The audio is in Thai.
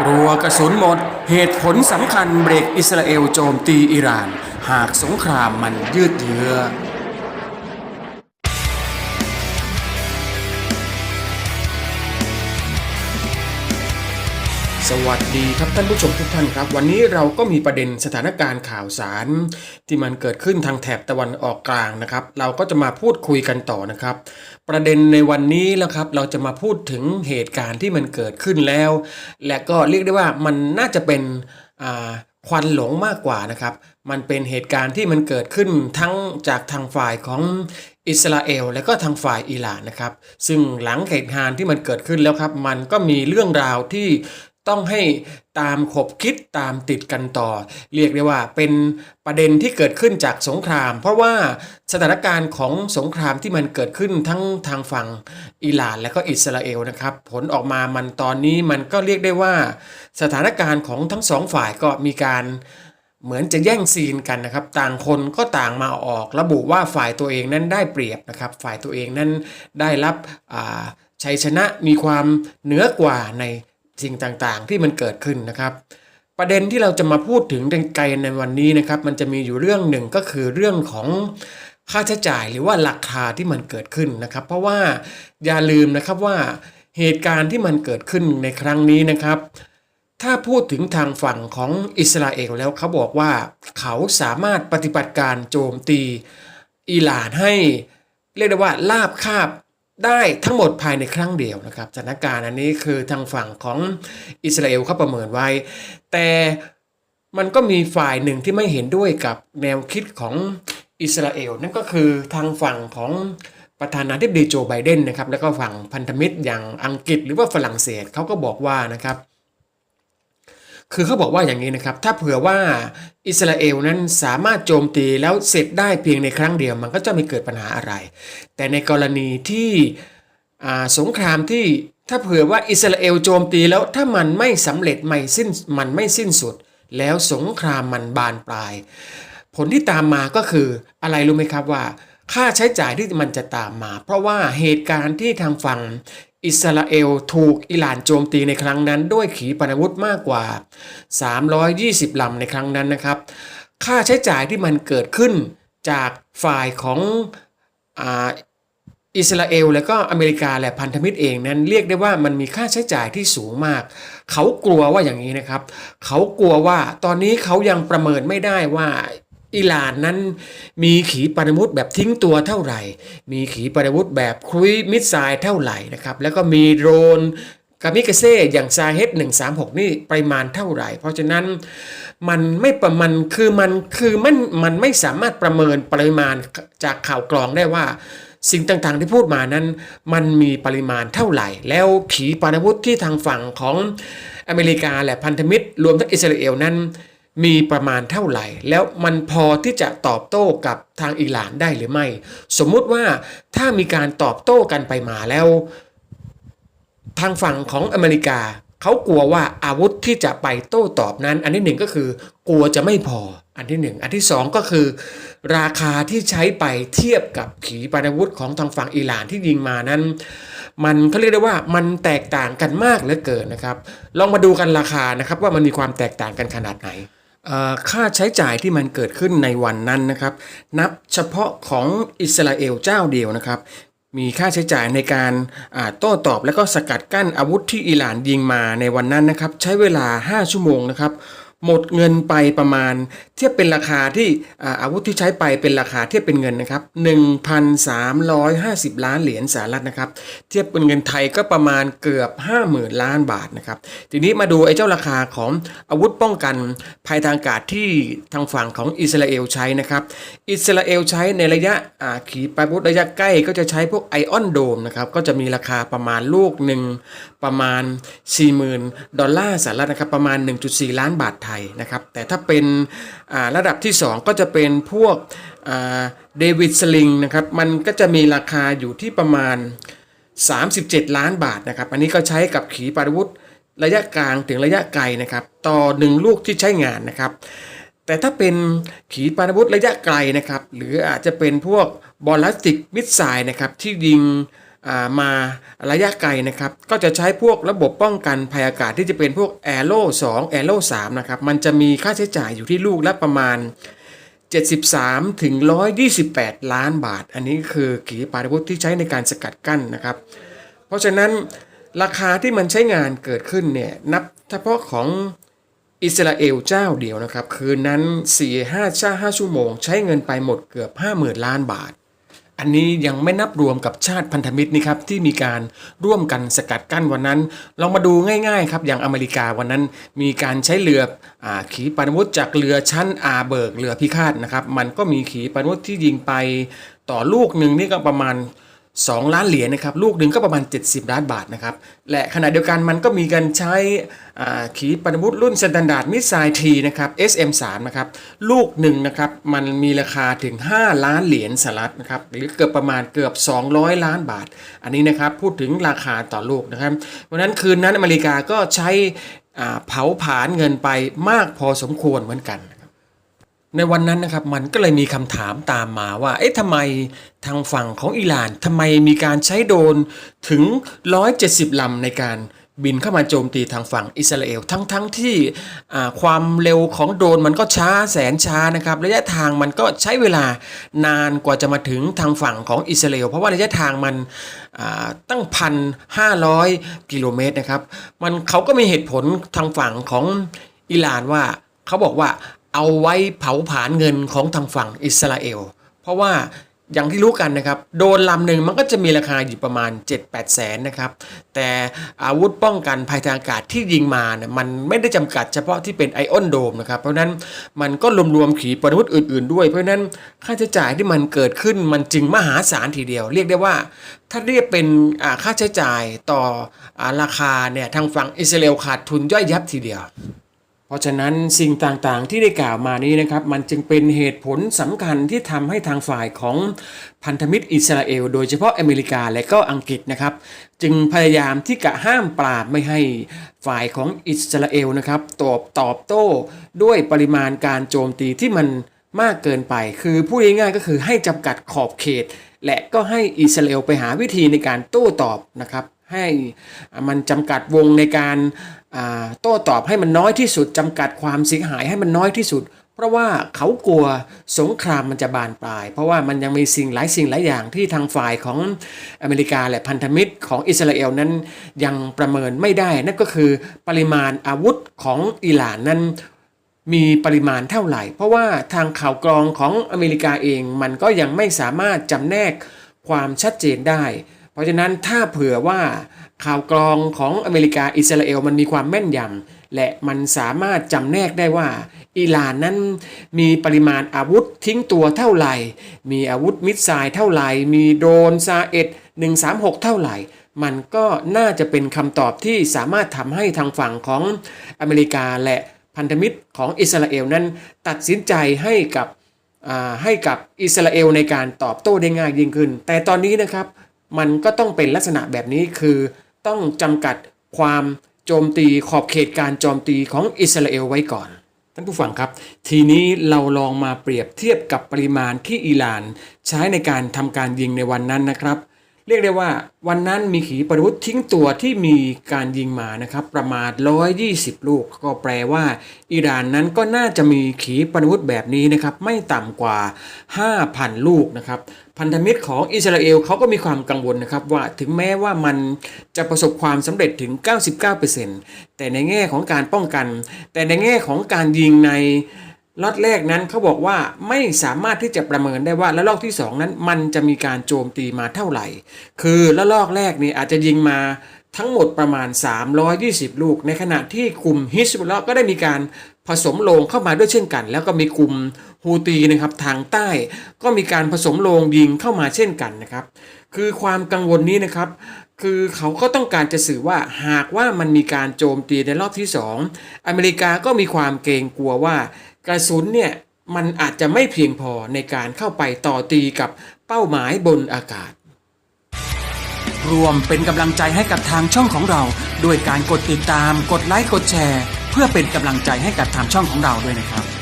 กลัวกระสุนหมด เหตุผลสำคัญเบรกอิสราเอลโจมตีอิหร่าน หากสงครามมันยืดเยื้อ สวัสดีครับท่านผู้ชมทุกท่านครับ วันนี้เราก็มีประเด็นสถานการณ์ข่าวสาร ที่มันเกิดขึ้นทางแถบตะวันออกกลางนะครับ เราก็จะมาพูดคุยกันต่อนะครับ ประเด็นในวันนี้แล้วครับเราจะมาพูดถึงเหตุการณ์ที่มันเกิดขึ้นแล้ว และก็เรียกได้ว่ามันน่าจะเป็นควันหลงมากกว่านะครับ มันเป็นเหตุการณ์ที่มันเกิดขึ้นทั้งจากทางฝ่ายของอิสราเอลและก็ทางฝ่ายอิหร่านนะครับ ซึ่งหลังเหตุการณ์ที่มันเกิดขึ้นแล้วครับ มันก็มีเรื่องราวที่ ต้องให้ตามขบคิดตามติดกันต่อ เรียกได้ว่าเป็นประเด็นที่เกิดขึ้นจากสงคราม เพราะว่าสถานการณ์ของสงครามที่มันเกิดขึ้นทั้งทางฝั่งอิหร่านและก็อิสราเอลนะครับ ผลออกมามันตอนนี้มันก็เรียกได้ว่า สถานการณ์ของทั้งสองฝ่ายก็มีการเหมือนจะแย่งซีนกันนะครับ ต่างคนก็ต่างมาออก ระบุว่าฝ่ายตัวเองนั้นได้เปรียบนะครับ ฝ่ายตัวเองนั้นได้รับชัยชนะมีความเหนือกว่าใน สิ่งต่างๆ ที่มันเกิดขึ้นนะครับ ประเด็นที่เราจะมาพูดถึงไกลในวันนี้นะครับ มันจะมีอยู่เรื่องหนึ่งก็คือเรื่องของค่าใช้จ่ายหรือว่าราคาที่มันเกิดขึ้นนะครับ เพราะว่าอย่าลืมนะครับว่าเหตุการณ์ที่มันเกิดขึ้นในครั้งนี้นะครับ ถ้าพูดถึงทางฝั่งของอิสราเอลแล้วเขาบอกว่าเขาสามารถปฏิบัติการโจมตีอิหร่านให้ เรียกได้ว่าลาบคาบ ได้ทั้งหมดภายในครั้งเดียวนะครับสถานการณ์อันนี้คือทางฝั่งของอิสราเอลเขาประเมินไว้ แต่มันก็มีฝ่ายหนึ่งที่ไม่เห็นด้วยกับแนวคิดของอิสราเอลนั่นก็คือทางฝั่งของประธานาธิบดีโจไบเดนนะครับแล้วก็ฝั่งพันธมิตรอย่างอังกฤษหรือว่าฝรั่งเศสเขาก็บอกว่านะครับ คือเขาบอกว่าอย่างนี้นะครับ ถ้าเผื่อว่าอิสราเอลนั้นสามารถโจมตีแล้วเสร็จได้เพียงในครั้งเดียวมันก็จะไม่เกิดปัญหาอะไร แต่ในกรณีที่สงครามที่ถ้าเผื่อว่าอิสราเอลโจมตีแล้วถ้ามันไม่สำเร็จไม่สิ้นมันไม่สิ้นสุด แล้วสงครามมันบานปลาย ผลที่ตามมาก็คืออะไรรู้ไหมครับว่า ค่าใช้จ่ายที่มันจะตามมา เพราะว่าเหตุการณ์ที่ทางฝั่งอิสราเอลถูกอิหร่านโจมตีในครั้งนั้น ด้วยขีปนาวุธมากกว่า 320 ลำในครั้งนั้นนะครับ ค่าใช้จ่ายที่มันเกิดขึ้นจากฝ่ายของอาอิสราเอลและก็อเมริกาและพันธมิตรเองนั้นเรียกได้ว่ามันมีค่าใช้จ่ายที่สูงมาก เขากลัวว่าอย่างนี้นะครับ เขากลัวว่าตอนนี้เขายังประเมินไม่ได้ว่า อิหร่านนั้นมีขีปนาวุธแบบทิ้งตัวเท่าไหร่ มีขีปนาวุธแบบครุยมิสไซล์เท่าไหร่นะครับ แล้วก็มีโดรนกามิกาเซ่อย่างซาเฮด136 นี่ปริมาณเท่าไหร่ เพราะฉะนั้นมันไม่ประมันคือมันคือมันมันไม่สามารถประเมินปริมาณจากข่าวกรองได้ว่า สิ่งต่างๆที่พูดมานั้น มันมีปริมาณเท่าไหร่ แล้วขีปนาวุธที่ทางฝั่งของอเมริกาและพันธมิตร รวมทั้งอิสราเอลนั้น มีประมาณเท่าไหร่ แล้วมันพอที่จะตอบโต้กับทางอิหร่านได้หรือไม่ สมมุติว่าถ้ามีการตอบโต้กันไปมาแล้ว ทางฝั่งของอเมริกาเขากลัวว่าอาวุธที่จะไปโต้ตอบนั้น อันที่หนึ่งก็คือกลัวจะไม่พอ อันที่หนึ่งอันที่สองก็คือ ราคาที่ใช้ไปเทียบกับขีปนาวุธของทางฝั่งอิหร่านที่ยิงมานั้น มันเขาเรียกได้ว่ามันแตกต่างกันมากเหลือเกินนะครับ ลองมาดูกันราคานะครับว่ามันมีความแตกต่างกันขนาดไหน ค่าใช้จ่ายที่มันเกิดขึ้นในวันนั้นนะครับ นับเฉพาะของอิสราเอลเจ้าเดียวนะครับ มีค่าใช้จ่ายในการอ่าโต้ตอบและก็สกัดกั้นอาวุธที่อิหร่านยิงมาในวันนั้นนะครับ ใช้เวลา 5 ชั่วโมงนะครับ หมดเงินไปประมาณ เทียบเป็นราคาที่อาวุธที่ใช้ไปเป็นราคาเทียบเป็นเงินนะครับ1,350 ล้านเหรียญสหรัฐนะครับ เทียบเป็นเงินไทยก็ประมาณเกือบ 50,000 ล้านบาทนะครับ ทีนี้มาดูไอ้เจ้าราคาของอาวุธป้องกันภัยทางอากาศที่ทางฝั่งของอิสราเอลใช้นะครับ อิสราเอลใช้ในระยะขีปนาวุธระยะใกล้ก็จะใช้พวกไอออนโดมนะครับ ก็จะมีราคาประมาณลูกหนึ่งประมาณ 40,000 ดอลลาร์สหรัฐนะครับ ประมาณ 1.4 ล้านบาทไทยนะครับ แต่ถ้าเป็นระดับที่ 2 ก็จะเป็นพวกเดวิดสลิงนะครับ มันก็จะมีราคาอยู่ที่ประมาณ 37 ล้านบาทนะครับ อันนี้ก็ใช้กับขีปนาวุธระยะกลางถึงระยะไกลนะครับ ต่อ 1 ลูกที่ใช้งานนะครับ แต่ถ้าเป็นขีปนาวุธระยะไกลนะครับ หรืออาจจะเป็นพวกบอลลาสติกมิสไซล์นะครับที่ยิง มาระยะไกลนะครับ ก็จะใช้พวกระบบป้องกันภัยอากาศที่จะเป็นพวก a อโร่2 a อโร่3นะครับ มันจะมีค่าใช้จ่ายอยู่ที่ลูกละประมาณ 73 ถึง 128 ล้านบาท อันนี้คือขีปาวุธที่ใช้ในการสกัดกั้นนะครับ เพราะฉะนั้นราคาที่มันใช้งานเกิดขึ้นเนี่ยนับเฉพาะของอิสราเอลเจ้าเดียวนะครับ คืนนั้น 4-5ชา5ชั่วโมง ใช้เงินไปหมดเกือบ 50,000 ล้านบาท อันนี้ยังไม่นับรวมกับชาติพันธมิตรนี่ครับที่มีการร่วมกันสกัดกั้นวันนั้น ลองมาดูง่ายๆครับอย่างอเมริกาวันนั้น มีการใช้เรืออขีปนาวุธจากเรือชั้นอาเบิร์กเรือพิฆาตนะครับมันก็มีขีปนาวุธที่ยิงไปต่อลูกหนึ่งนี่ก็ประมาณ 2 ล้านเหรียญนะครับลูกหนึ่งก็ประมาณ 70 ล้านบาทนะครับและขณะเดียวกันมันก็มีการใช้ขีปนาวุธรุ่นสแตนดาร์ดมิสไซล์ทีนะครับ SM3 นะครับลูกหนึ่งนะครับมันมีราคาถึง 5 ล้านเหรียญสหรัฐนะครับหรือเกือบประมาณเกือบ 200 ล้านบาท อันนี้นะครับพูดถึงราคาต่อลูกนะครับเพราะฉะนั้นคืนนั้นอเมริกาก็ใช้เผาผลาญเงินไปมากพอสมควรเหมือนกัน ในวันนั้นนะครับมันก็เลยมีคำถามตามมาว่า เอ๊ะทำไมทางฝั่งของอิหร่านทำไมมีการใช้โดรนถึง 170ลำในการบินเข้ามาโจมตีทางฝั่งอิสราเอลทั้งๆทที่ความเร็วของโดรนมันก็ช้าแสนช้านะครับระยะทางมันก็ใช้เวลานานกว่าจะมาถึงทางฝั่งของอิสราเอลเพราะว่าระยะทางมันตั้งพันห้าร้อยกิโลเมตรนะครับมันเขาก็มีเหตุผลทางฝั่งของอิหร่านว่าเขาบอกว่า เอาไว้เผาผลาญเงินของทางฝั่งอิสราเอล เพราะว่าอย่างที่รู้กันนะครับ โดนลำหนึ่งมันก็จะมีราคาอยู่ประมาณ 7-8 แสนนะครับ แต่อาวุธป้องกันภัยทางอากาศที่ยิงมาเนี่ยมันไม่ได้จำกัดเฉพาะที่เป็นไอออนโดมนะครับ เพราะนั้นมันก็รวมๆขีปนาวุธอื่นๆด้วย เพราะนั้นค่าใช้จ่ายที่มันเกิดขึ้นมันจึงมหาศาลทีเดียว เรียกได้ว่า ถ้าเรียกเป็นค่าใช้จ่ายต่ออราคาเนี่ยทางฝั่งอิสราเอลขาดทุนย่อยยับทีเดียว เพราะฉะนั้นสิ่งต่างๆที่ได้กล่าวมานี้นะครับ มันจึงเป็นเหตุผลสำคัญที่ทำให้ทางฝ่ายของพันธมิตรอิสราเอล โดยเฉพาะอเมริกาและก็อังกฤษนะครับ จึงพยายามที่จะห้ามปราบไม่ให้ฝ่ายของอิสราเอลนะครับตอบตอบโต้ด้วยปริมาณการโจมตีที่มันมากเกินไป คือพูดง่ายๆก็คือให้จำกัดขอบเขต และก็ให้อิสราเอลไปหาวิธีในการโต้ตอบนะครับ ให้มันจำกัดวงในการโต้ตอบให้มันน้อยที่สุดจำกัดความเสียหายให้มันน้อยที่สุด เพราะว่าเขากลัวสงครามมันจะบานปลาย เพราะว่ามันยังมีสิ่งหลายสิ่งหลายอย่างที่ทางฝ่ายของอเมริกาและพันธมิตรของอิสราเอลนั้นยังประเมินไม่ได้ นั่นก็คือปริมาณอาวุธของอิหร่านนั้นมีปริมาณเท่าไหร่ เพราะว่าทางข่าวกรองของอเมริกาเองมันก็ยังไม่สามารถจำแนกความชัดเจนได้ ราะฉะนั้นถ้าเผื่อว่าข่าวกรองของอเมริกาอิสราเอลมันมีความแม่นยำและมันสามารถจำแนกได้ว่า อิหร่านนั้นมีปริมาณอาวุธทิ้งตัวเท่าไหร่ มีอาวุธมิสไซล์เท่าไหร่ มีโดรนซาเอ็ด136 เท่าไหร่ มันก็น่าจะเป็นคำตอบที่สามารถทำให้ทางฝั่งของอเมริกาและพันธมิตรของอิสราเอลนั้น ตัดสินใจให้กับให้กับอิสราเอลในการตอบโต้ได้ง่ายยิ่งขึ้น แต่ตอนนี้นะครับ มันก็ต้องเป็นลักษณะแบบนี้คือ ต้องจำกัดความโจมตีขอบเขตการโจมตีของอิสราเอลไว้ก่อน ท่านผู้ฟังครับ ทีนี้เราลองมาเปรียบเทียบกับปริมาณที่อิหร่าน ใช้ในการทำการยิงในวันนั้นนะครับ เรียกได้ว่าวันนั้นมีขีปนาวุธทิ้งตัวที่มีการยิงมานะครับประมาณ 120 ลูก ก็แปลว่า อิหร่านนั้นก็น่าจะมีขีปนาวุธแบบนี้นะครับไม่ต่ำกว่า 5,000 ลูกนะครับพันธมิตรของอิสราเอลเขาก็มีความกังวลนะครับว่าถึงแม้ว่ามันจะประสบความสำเร็จถึง 99%แต่ในแง่ของการป้องกัน แต่ในแง่ของการยิงใน ล็อตแรกนั้นเขาบอกว่าไม่สามารถที่จะประเมินได้ว่าละลอกที่ 2 นั้นมันจะมีการโจมตีมาเท่าไหร่ คือละลอกแรกนี่อาจจะยิงมาทั้งหมดประมาณ 320 ลูก ในขณะที่กลุ่มฮิสบุลลาห์ก็ได้มีการผสมโลงเข้ามาด้วยเช่นกัน แล้วก็มีกลุ่มฮูตีนะครับทางใต้ก็มีการผสมโลงยิงเข้ามาเช่นกันนะครับ คือความกังวลนี้นะครับ คือเขาก็ต้องการจะสื่อว่าหากว่ามันมีการโจมตีในรอบที่ 2 อเมริกาก็มีความเกรงกลัวว่ากระสุนเนี่ยมันอาจจะไม่เพียงพอในการเข้าไปต่อตีกับเป้าหมายบนอากาศ รวมเป็นกำลังใจให้กับทางช่องของเรา ด้วยการกดติดตาม กดไลค์ กดแชร์ เพื่อเป็นกำลังใจให้กับทางช่องของเราด้วยนะครับ